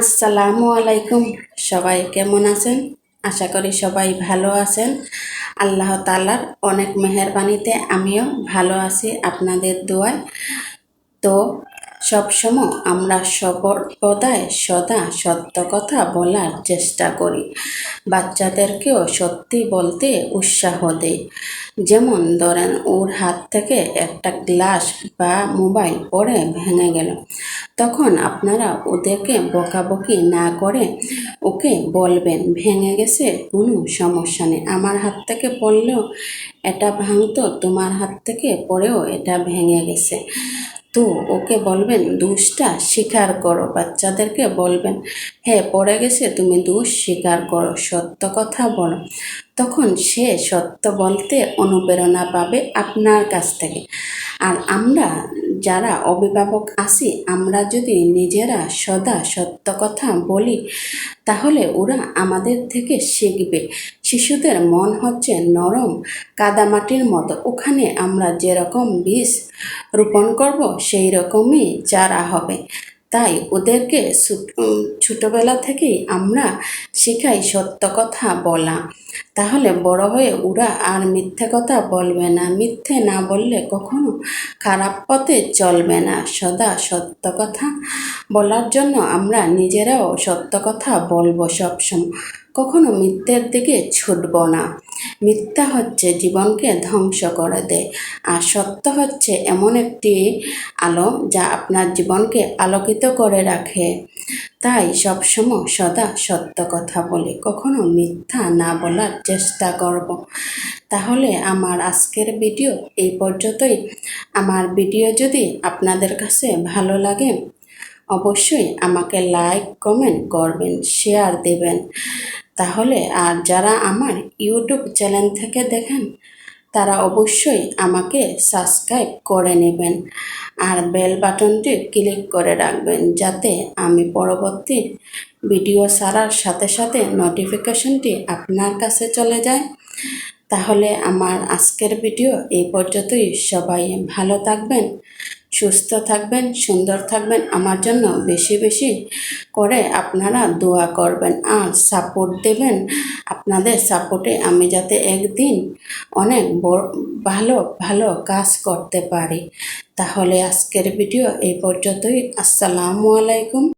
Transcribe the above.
আসসালামু আলাইকুম। সবাই কেমন আছেন? আশা করি সবাই ভালো আছেন। আল্লাহ তালার অনেক মেহরবানিতে আমিও ভালো আছি আপনাদের দোয়ায়। তো সবসময় আমরা সর্বদাই সদা সত্য কথা বলার চেষ্টা করি। বাচ্চাদেরকেও সত্যি বলতে উৎসাহ দেই। যেমন ধরেন ওর হাত থেকে একটা গ্লাস বা মোবাইল পড়ে ভেঙে গেল। তখন আপনারা ওদেরকে বকাবকি না করে ওকে বলবেন, ভেঙে গেছে, কোনো সমস্যা নেই। আমার হাত থেকে পড়লেও এটা ভাঙতো, তোমার হাত থেকে পড়েও এটা ভেঙে গেছে। তো ওকে বলবেন, দোষটা স্বীকার করো। বাচ্চাদেরকে বলবেন হ্যাঁ পড়ে গেছে, তুমি দোষ স্বীকার করো, সত্য কথা বলো। তখন সে সত্য বলতে অনুপ্রেরণা পাবে আপনার কাছ থেকে। আর আমরা যারা অভিভাবক আছি, আমরা যদি নিজেরা সদা সত্য কথা বলি, তাহলে ওরা আমাদের থেকে শিখবে। শিশুদের মন হচ্ছে নরম, কাদামাটির মতো। ওখানে আমরা যেরকম বীজ রোপণ করব সেই রকমই চারা হবে। তাই ওদেরকে ছোটোবেলা থেকেই আমরা শেখাই সত্য কথা বলা। তাহলে বড় হয়ে ওরা আর মিথ্যে কথা বলবে না। মিথ্যে না বললে কখনো খারাপ পথে চলবে না। সদা সত্য কথা বলার জন্য আমরা নিজেরাও সত্য কথা বলব সবসময়। কখনো মিথ্যের দিকে ছুটব না। মিথ্যা হচ্ছে জীবনকে ধ্বংস করে দেয়। আর সত্য হচ্ছে এমন একটি আলো যা আপনার জীবনকে আলোকিত করে রাখে। তাই সবসময় সদা সত্য কথা বলে, কখনো মিথ্যা না বলার চেষ্টা করব। তাহলে আমার আজকের ভিডিও এই পর্যন্তই। আমার ভিডিও যদি আপনাদের কাছে ভালো লাগে, অবশ্যই আমাকে লাইক, কমেন্ট করবেন, শেয়ার দেবেন। তাহলে আর যারা আমার ইউটিউব চ্যানেল থেকে দেখেন, তারা অবশ্যই আমাকে সাবস্ক্রাইব করে নেবেন আর বেল বাটনটি ক্লিক করে রাখবেন যাতে আমি পরবর্তী ভিডিও ছাড়ার সাথে সাথে নোটিফিকেশনটি আপনার কাছে চলে যায়। তাহলে আমার আজকের ভিডিও এই পর্যন্তই। সবাই ভালো থাকবেন। সুস্থ থাকবেন, সুন্দর থাকবেন। আমার জন্য বেশি বেশি করে আপনারা দোয়া করবেন আর সাপোর্ট দেবেন। আপনাদের সাপোর্টে আমি যাতে একদিন অনেক ভালো ভালো কাজ করতে পারি। তাহলে আজকের ভিডিও এই পর্যন্তই। আসসালামু আলাইকুম।